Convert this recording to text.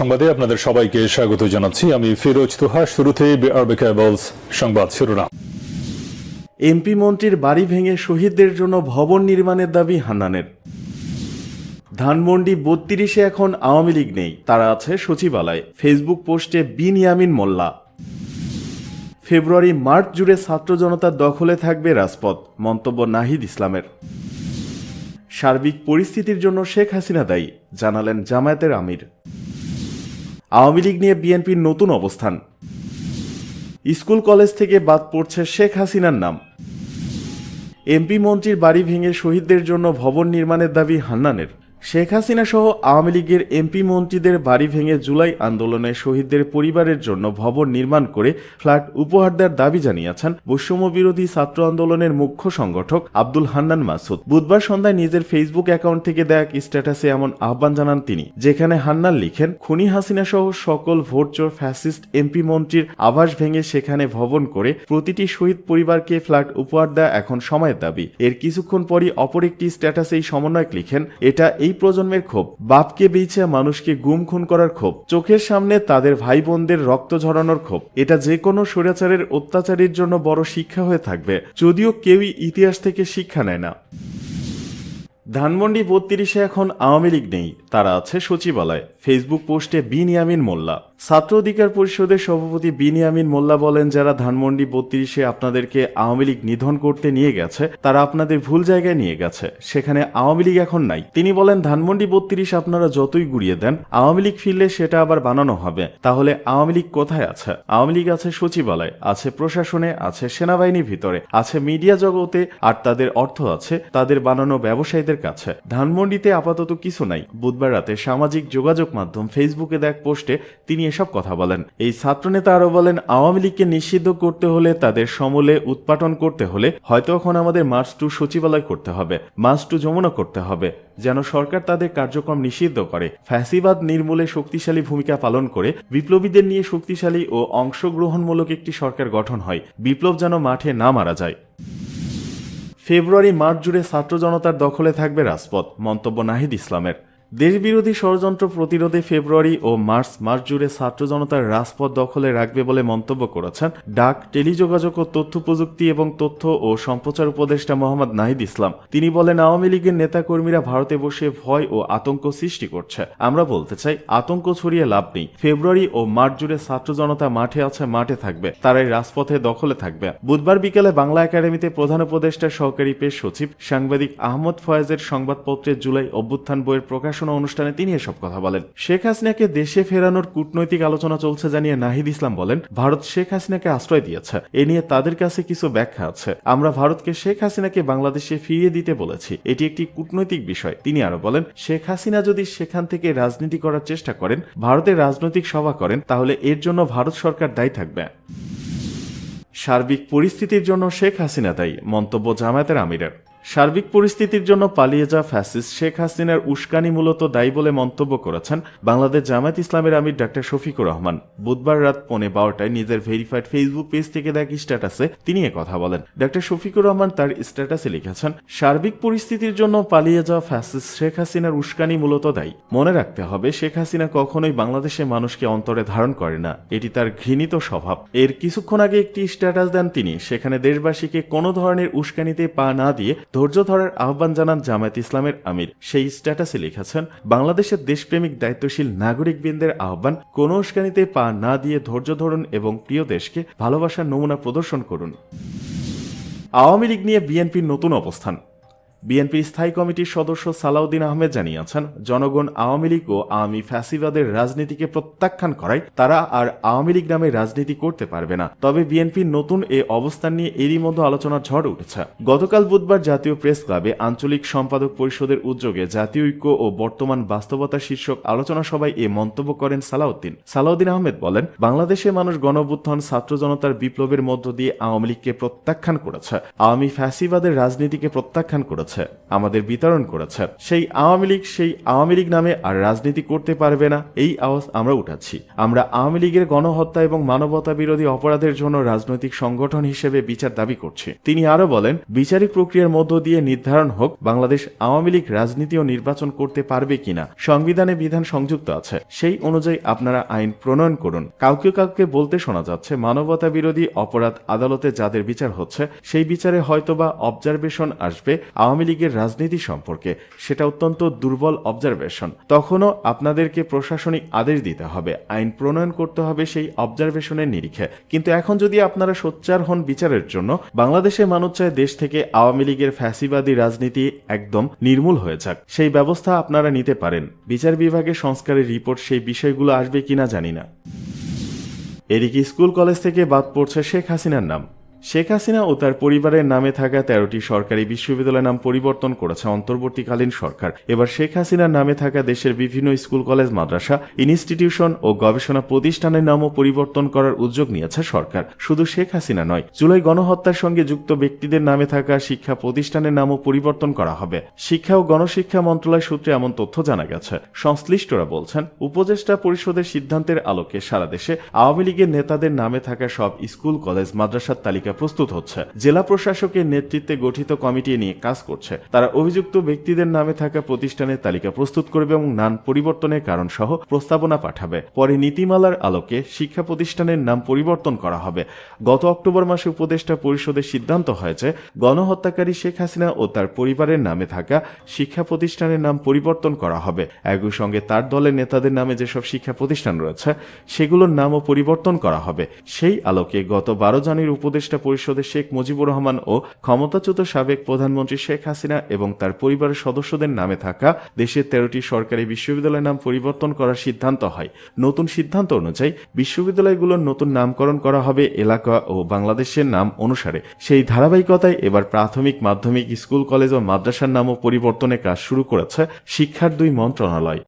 সংবাদে আপনাদের সবাইকে স্বাগত জানাচ্ছি। আমি ফিরোজ তুহা, শুরুতে সংবাদ শিরোনাম। এমপি মন্ত্রীর বাড়ি ভেঙে শহীদদের জন্য ভবন নির্মাণের দাবি হান্নানের। ধানমন্ডি বত্রিশে এখন আওয়ামী লীগ নেই, তারা আছে সচিবালয়। ফেসবুক পোস্টে বিন ইয়ামিন মোল্লা। ফেব্রুয়ারি, মার্চ জুড়ে ছাত্র জনতার দখলে থাকবে রাজপথ, মন্তব্য নাহিদ ইসলামের। সার্বিক পরিস্থিতির জন্য শেখ হাসিনা দায়ী, জানালেন জামায়াতের আমির। আওয়ামী লীগ নিয়ে বিএনপির নতুন অবস্থান। স্কুল কলেজ থেকে বাদ পড়ছে শেখ হাসিনার নাম। এমপি মন্ত্রীর বাড়ি ভেঙে শহীদদের জন্য ভবন নির্মাণের দাবি হান্নানের। শেখ হাসিনা সহ আওয়ামী লীগের এমপি মন্ত্রীদের বাড়ি ভেঙে জুলাই আন্দোলনে শহীদদের পরিবারের জন্য ভবন নির্মাণ করে ফ্ল্যাট উপহার দেওয়ার দাবি জানিয়েছেন বৈষম্য বিরোধী ছাত্র আন্দোলনের মুখ্য সংগঠক আব্দুল হান্নান মাসুদ। বুধবার সন্ধ্যায় নিজের ফেসবুক অ্যাকাউন্ট থেকে দেয়া স্ট্যাটাসে এমন আহ্বান জানান তিনি, যেখানে হান্নান লিখেন, খুনি হাসিনা সহ সকল ভোটচোর ফ্যাসিস্ট এমপি মন্ত্রীর আবাস ভেঙে সেখানে ভবন করে প্রতিটি শহীদ পরিবারকে ফ্ল্যাট উপহার দেওয়া এখন সময়ের দাবি। এর কিছুক্ষণ পরই অপর একটি স্ট্যাটাসে এই সমন্বয়ক লিখেন, এটা এই প্রজন্মের ক্ষোভ। বাপকে বেছে মানুষকে গুম খুন করার ক্ষোভ। চোখের সামনে তাদের ভাই বোনদের রক্ত ঝরানোর ক্ষোভ। এটা যে কোনো স্বৈরাচারের অত্যাচারের জন্য বড় শিক্ষা হয়ে থাকবে। যদিও কেউই ইতিহাস থেকে শিক্ষা নেয় না। ধানমন্ডি বত্রিশে এখন আওয়ামী লীগ নেই। তারা আছে সচিবালয়। ফেসবুক পোস্টে বিনিয়ামিন মোল্লা। ছাত্র অধিকার পরিষদের সভাপতি বিনিয়ামিন মোল্লা বলেন, যারা ধানমন্ডি বত্রিশে আপনাদেরকে আওয়ামী লীগ নিধন করতে নিয়ে গেছে, তারা আপনাদের ভুল জায়গায় নিয়ে গেছে। সেখানে আওয়ামী লীগ এখন নাই। তিনি বলেন, ধানমন্ডি বত্রিশ আপনারা যতই গুড়িয়ে দেন, আওয়ামী লীগ ফিরলে সেটা আবার বানানো হবে। তাহলে আওয়ামী লীগ কোথায় আছে? আওয়ামী লীগ আছে সচিবালয়, আছে প্রশাসনে, আছে সেনাবাহিনীর ভিতরে, আছে মিডিয়া জগতে, আর তাদের অর্থ আছে তাদের বানানো ব্যবসায়ীদের কাছে। ধানমন্ডিতে আপাতত কিছু নাই। বুধবার রাতে সামাজিক যোগাযোগ মাধ্যম ফেসবুকে দেখ পোস্টে তিনি এসব কথা বলেন। এই ছাত্রনেতা আরও বলেন, আওয়ামী লীগকে নিষিদ্ধ করতে হলে তাদের সমলে উৎপাটন করতে হলে হয়তো এখন আমাদের মার্চ টু সচিবালয় করতে হবে, মার্চ টু যমুনা করতে হবে, যেন সরকার তাদের কার্যক্রম নিষিদ্ধ করে। ফ্যাসিবাদ নির্মূলে শক্তিশালী ভূমিকা পালন করে, বিপ্লবীদের নিয়ে শক্তিশালী ও অংশগ্রহণমূলক একটি সরকার গঠন হয়। বিপ্লব যেন মাঠে না মারা যায়। ফেব্রুয়ারি মার্চ জুড়ে ছাত্র জনতার দখলে থাকবে রাজপথ মন্তব্য নাহিদ ইসলামের। দেশবিরোধী ষড়যন্ত্র প্রতিরোধে ফেব্রুয়ারি ও মার্চ মাস জুড়ে ছাত্র জনতার রাজপথ দখলে রাখবে বলে মন্তব্য করেছেন ডাক, টেলিযোগাযোগ ও তথ্য প্রযুক্তি এবং তথ্য ও সম্প্রচার উপদেষ্টা মোহাম্মদ নাহিদ ইসলাম। তিনি বলেন, আওয়ামী লীগের নেতাকর্মীরা ভারতে বসে ভয় ও আতঙ্ক সৃষ্টি করছে। আমরা বলতে চাই, আতঙ্ক ছড়িয়ে লাভ নেই। ফেব্রুয়ারি ও মার্চ জুড়ে ছাত্র জনতা মাঠে আছে, মাঠে থাকবে। তারাই রাজপথে দখলে থাকবে। বুধবার বিকেলে বাংলা একাডেমিতে প্রধান উপদেষ্টা সহকারী পেশ সচিব সাংবাদিক আহমদ ফয়েজের সংবাদপত্রে জুলাই অভ্যুত্থান বইয়ের প্রকাশনা অনুষ্ঠানে তিনি এসব কথা বলেন। শেখ হাসিনাকে দেশে ফেরানোর কূটনৈতিক আলোচনা চলছে জানিয়ে নাহিদ ইসলাম বলেন, ভারত শেখ হাসিনাকে আশ্রয় দিয়েছে। এ নিয়ে তাদের কাছে কিছু ব্যাখ্যা আছে। আমরা ভারতকে শেখ হাসিনাকে বাংলাদেশে ফিরিয়ে দিতে বলেছি। এটি একটি কূটনৈতিক বিষয়। তিনি আরও বলেন, শেখ হাসিনা যদি সেখান থেকে রাজনীতি করার চেষ্টা করেন ভারতের রাজনৈতিক সভা করেন, তাহলে এর জন্য ভারত সরকার দায়ী থাকবে। সার্বিক পরিস্থিতির জন্য শেখ হাসিনা দায়ী, মন্তব্য জামায়াতের আমিরের। সার্বিক পরিস্থিতির জন্য পালিয়ে যাওয়া ফ্যাসিস শেখ হাসিনার উস্কানি মূলত দায়ী বলে মন্তব্য করেছেন বাংলাদেশ জামায়াত ইসলামের আমির ডাক্তার শফিকুর রহমান। বুধবার রাত পৌনে বারোটায় নিজের ভেরিফাইড ফেসবুক পেজ থেকে দেখ স্ট্যাটাসে তিনি কথা বলেন। ডাক্তার শফিকুর রহমান তার স্ট্যাটাসে লিখেছেন, সার্বিক পরিস্থিতির জন্য পালিয়ে যাওয়া ফ্যাসিস্ট শেখ হাসিনার উস্কানি মূলত দায়ী। মনে রাখতে হবে, শেখ হাসিনা কখনোই বাংলাদেশের মানুষকে অন্তরে ধারণ করে না। এটি তার ঘৃণিত স্বভাব। এর কিছুক্ষণ আগে একটি স্ট্যাটাস দেন তিনি। সেখানে দেশবাসীকে কোনো ধরনের উস্কানিতে পা না দিয়ে ধৈর্য ধরার আহ্বান জানান জামায়াত ইসলামের আমির। সেই স্ট্যাটাসে লিখেছেন, বাংলাদেশের দেশপ্রেমিক, দায়িত্বশীল নাগরিকবৃন্দের আহ্বান, কোন উস্কানিতে পা না দিয়ে ধৈর্য ধরুন এবং প্রিয় দেশকে ভালোবাসার নমুনা প্রদর্শন করুন। আওয়ামী লীগ নিয়ে বিএনপির নতুন অবস্থান। বিএনপির স্থায়ী কমিটির সদস্য সালাউদ্দিন আহমেদ জানিয়েছেন, জনগণ আওয়ামী লীগ ও আওয়ামী ফ্যাসিবাদের রাজনীতিকে প্রত্যাখ্যান করায় তারা আর আওয়ামী লীগ নামে রাজনীতি করতে পারবে না। তবে বিএনপির নতুন এ অবস্থান নিয়ে এরই মধ্যে আলোচনার ঝড় উঠেছে। গতকাল বুধবার জাতীয় প্রেস ক্লাবে আঞ্চলিক সম্পাদক পরিষদের উদ্যোগে জাতীয় ঐক্য ও বর্তমান বাস্তবতা শীর্ষক আলোচনা সভায় এ মন্তব্য করেন সালাউদ্দিন। সালাউদ্দিন আহমেদ বলেন, বাংলাদেশে মানুষ গণবুত্থান ছাত্র জনতার বিপ্লবের মধ্য দিয়ে আওয়ামী লীগকে প্রত্যাখ্যান করেছে। আওয়ামী ফ্যাসিবাদের রাজনীতিকে প্রত্যাখ্যান করেছে। করেছে, আমাদের বিতরণ করেছে। সেই আওয়ামী লীগ সেই আওয়ামী লীগ নামে আর রাজনীতি করতে পারবে না, এই আওয়াজ আমরা উঠাচ্ছি। আমরা আওয়ামী লীগের গণহত্যা এবং মানবতা বিরোধী অপরাধের জন্য রাজনৈতিক সংগঠন হিসেবে বিচার দাবি করছি। তিনি আরও বলেন, বিচারিক প্রক্রিয়ার মধ্য দিয়ে নির্ধারণ হোক বাংলাদেশ আওয়ামী লীগ রাজনীতি ও নির্বাচন করতে পারবে কিনা। সংবিধানে বিধান সংযুক্ত আছে। সেই অনুযায়ী আপনারা আইন প্রণয়ন করুন। কাউকে কাউকে বলতে শোনা যাচ্ছে, মানবতা বিরোধী অপরাধ আদালতে যাদের বিচার হচ্ছে, সেই বিচারে হয়তোবা অবজারভেশন আসবে, আওয়ামী লীগের রাজনীতি সম্পর্কে সেটা অত্যন্ত দুর্বল অবজারভেশন তখনও আপনাদেরকে প্রশাসনিক আদেশ দিতে হবে, আইন প্রণয়ন করতে হবে সেই অবজারভেশনের নিরিখে। কিন্তু এখন যদি আপনারা সোচ্চার হন বিচারের জন্য বাংলাদেশের মানুষ চায় দেশ থেকে আওয়ামী লীগের ফ্যাসিবাদী রাজনীতি একদম নির্মূল হয়ে যাক। সেই ব্যবস্থা আপনারা নিতে পারেন। বিচার বিভাগের সংস্কারের রিপোর্ট সেই বিষয়গুলো আসবে কিনা জানি না। এদিকে স্কুল কলেজ থেকে বাদ পড়ছে শেখ হাসিনার নাম। শেখ হাসিনা ও তার পরিবারের নামে থাকা তেরোটি সরকারি বিশ্ববিদ্যালয়ের নাম পরিবর্তন করেছে অন্তর্বর্তীকালীন সরকার। এবার শেখ হাসিনার নামে থাকা দেশের বিভিন্ন স্কুল, কলেজ, মাদ্রাসা, ইনস্টিটিউশন ও গবেষণা প্রতিষ্ঠানের নামও পরিবর্তন করার উদ্যোগ নিয়েছে সরকার। শুধু শেখ হাসিনা নয়, জুলাই গণহত্যার সঙ্গে যুক্ত ব্যক্তিদের নামে থাকা শিক্ষা প্রতিষ্ঠানের নামও পরিবর্তন করা হবে। শিক্ষা ও গণশিক্ষা মন্ত্রণালয় সূত্রে এমন তথ্য জানা গেছে। সংশ্লিষ্টরা বলছেন, উপদেষ্টা পরিষদের সিদ্ধান্তের আলোকে সারা দেশে আওয়ামী লীগের নেতাদের নামে থাকা সব স্কুল, কলেজ, মাদ্রাসার তালিকা প্রস্তুত হচ্ছে। জেলা প্রশাসকের নেতৃত্বে গঠিত কমিটি নিয়ে কাজ করছে। তারা অভিযুক্ত ব্যক্তিদের নামে থাকা প্রতিষ্ঠানের তালিকা প্রস্তুত করবে এবং নাম পরিবর্তনের কারণ সহ প্রস্তাবনা পাঠাবে। পরে নীতিমালার আলোকে শিক্ষা প্রতিষ্ঠানের নাম পরিবর্তন করা হবে। গত অক্টোবর মাসে উপদেষ্টা পরিষদের সিদ্ধান্ত হয়েছে, গণহত্যাকারী শেখ হাসিনা ও তার পরিবারের নামে থাকা শিক্ষা প্রতিষ্ঠানের নাম পরিবর্তন করা হবে। একই সঙ্গে তার দলের নেতাদের নামে যেসব শিক্ষা প্রতিষ্ঠান রয়েছে, সেগুলোর নামও পরিবর্তন করা হবে। সেই আলোকে গত বারো জানুয়ারির উপদেষ্টা পরিষদের শেখ মুজিবুর রহমান ও ক্ষমতাচ্যুত সাবেক প্রধানমন্ত্রী শেখ হাসিনা এবং তার পরিবারের সদস্যদের নামে থাকা দেশের তেরোটি সরকারি বিশ্ববিদ্যালয়ের নাম পরিবর্তন করার সিদ্ধান্ত হয়। নতুন সিদ্ধান্ত অনুযায়ী বিশ্ববিদ্যালয়গুলোর নতুন নামকরণ করা হবে এলাকা ও বাংলাদেশের নাম অনুসারে। সেই ধারাবাহিকতায় এবার প্রাথমিক, মাধ্যমিক, স্কুল, কলেজ ও মাদ্রাসার নামও পরিবর্তনের কাজ শুরু করেছে শিক্ষার দুই মন্ত্রণালয়।